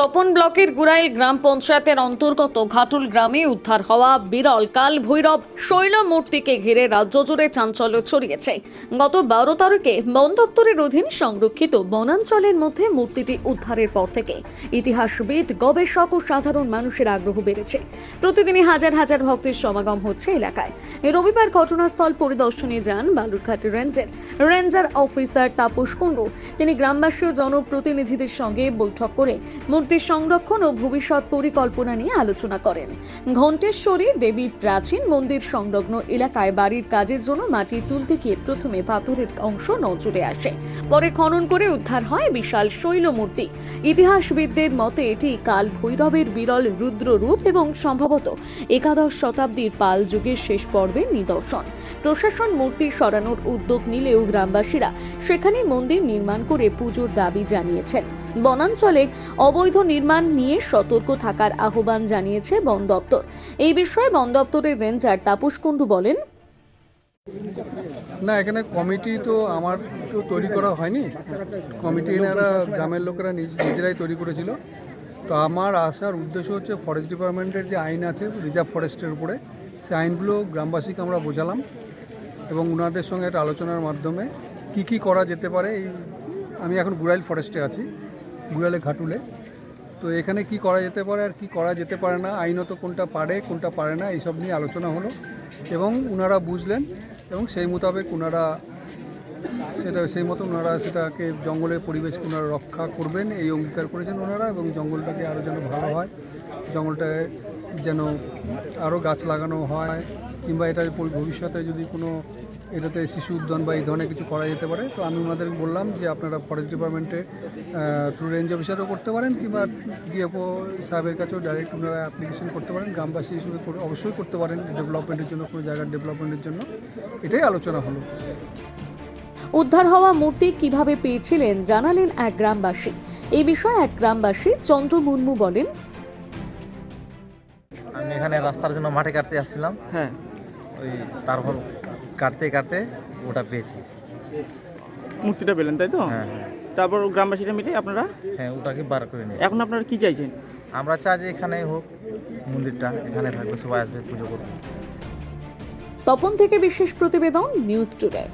তপন ব্লকের গুড়াইল গ্রাম পঞ্চায়েতের অন্তর্গত ঘাটুল গ্রামে উদ্ধার হওয়া বিরল কাল ভৈরব শৈল মূর্তিকে ঘিরে রাজ্য জুড়ে চাঞ্চল্য ছড়িয়েছে। গত বারো তারিখে বন দপ্তরের অধীন সংরক্ষিত বনাঞ্চলের মধ্যে মূর্তিটি উদ্ধারের পর থেকে। ইতিহাসবিদ, গবেষক ও সাধারণ মানুষের আগ্রহ বেড়েছে। প্রতিদিনই হাজার হাজার ভক্তের সমাগম হচ্ছে এলাকায়। রবিবার ঘটনাস্থল পরিদর্শনে যান বালুরঘাট রেঞ্জের রেঞ্জার অফিসার তাপস কুণ্ডু। তিনি গ্রামবাসী ও জনপ্রতিনিধিদের সঙ্গে বৈঠক করে মূর্তির সংরক্ষণ ও ভবিষ্যৎ পরিকল্পনা নিয়ে আলোচনা করেন। ঘণ্টেশ্বরী দেবীর প্রাচীন মন্দির সংলগ্ন এলাকায় বাড়ির কাজের জন্য মাটি তুলতে গিয়ে প্রথমে পাথরের অংশ নজরে আসে। পরে খনন করে উদ্ধার হয় বিশাল শৈল মূর্তি ইতিহাসবিদদের মতে, এটি কাল ভৈরবের বিরল রুদ্র রূপ এবং সম্ভবত একাদশ শতাব্দীর পাল যুগের শেষ পর্বের নিদর্শন। প্রশাসন মূর্তি সরানোর উদ্যোগ নিলেও গ্রামবাসীরা সেখানে মন্দির নির্মাণ করে পুজোর দাবি জানিয়েছেন। বনাঞ্চলে অবৈধ নির্মাণ নিয়ে সতর্ক থাকার আহ্বান জানিয়েছে বন দপ্তর। এই বিষয়ে বন দপ্তরের রেঞ্জার তাপস কুণ্ডু বলেন, না, এখানে কমিটি তো আমার তো তৈরি করা হয়নি। কমিটি এনারা গ্রামের লোকেরা নিজ, নিজেরাই তৈরি করেছিল। তো আমার আসার উদ্দেশ্য হচ্ছে ফরেস্ট ডিপার্টমেন্টের যে আইন আছে রিজার্ভ ফরেস্টের উপরে সেই আইনগুলো গ্রামবাসীকে আমরা বোঝালাম এবং ওনাদের সঙ্গে একটা আলোচনার মাধ্যমে কি কি করা যেতে পারে আমি এখন গুড়াইল ফরেস্টে আছি। গুড়াইলে ঘাটুলে। তো এখানে কি করা যেতে পারে আর কি করা যেতে পারে না, আইনত কোনটা পারে কোনটা পারে না, এইসব নিয়ে আলোচনা হলো। এবং ওনারা বুঝলেন এবং সেই মোতাবেক ওনারা সেটা, সেই মতো ওনারা সেটাকে জঙ্গলের পরিবেশকে ওনারা রক্ষা করবেন, এই অঙ্গীকার করেছেন ওনারা এবং জঙ্গলটাকে আরও যেন ভালো হয়, জঙ্গলটায় যেন আরও গাছ লাগানো হয়, কিংবা এটা ভবিষ্যতে যদি কোনো এটাতে শিশু উদ্যান বা এই ধরনের কিছু করা যেতে পারে। তো আমি ওনাদের বললাম যে আপনারা ফরেস্ট ডিপার্টমেন্টে থ্রু রেঞ্জ অফিসারও করতে পারেন কিংবা ডিএফও সাহেবের কাছেও ডাইরেক্ট ওনারা অ্যাপ্লিকেশন করতে পারেন। গ্রামবাসী হিসেবে অবশ্যই করতে পারেন ডেভেলপমেন্টের জন্য কোনো জায়গার ডেভেলপমেন্টের জন্য। এটাই আলোচনা হলো। উদ্ধার হওয়া মূর্তি কীভাবে পেয়েছিলেন জানালেন এক গ্রামবাসী। এই বিষয়ে এক গ্রামবাসী চন্দ্র মুর্মু বলেন আমি এখানে রাস্তার জন্য মাঠে কাটতে আসছিলাম। হ্যাঁ। ওই তারপর কাটতে কাটতে ওটা পেয়েছি। মূর্তিটা পেলেন তাই তো? হ্যাঁ হ্যাঁ। তারপর গ্রামবাসীরা মিলে আপনারা? হ্যাঁ ওটাকে বার করে নিই এখন আপনারা কি চাইছেন? আমরা চাই যে এখানে হোক মন্দিরটা এখানে থাকবে সবাই আসবে পুজো করবে। তপন থেকে বিশেষ প্রতিবেদন নিউজ টুডে।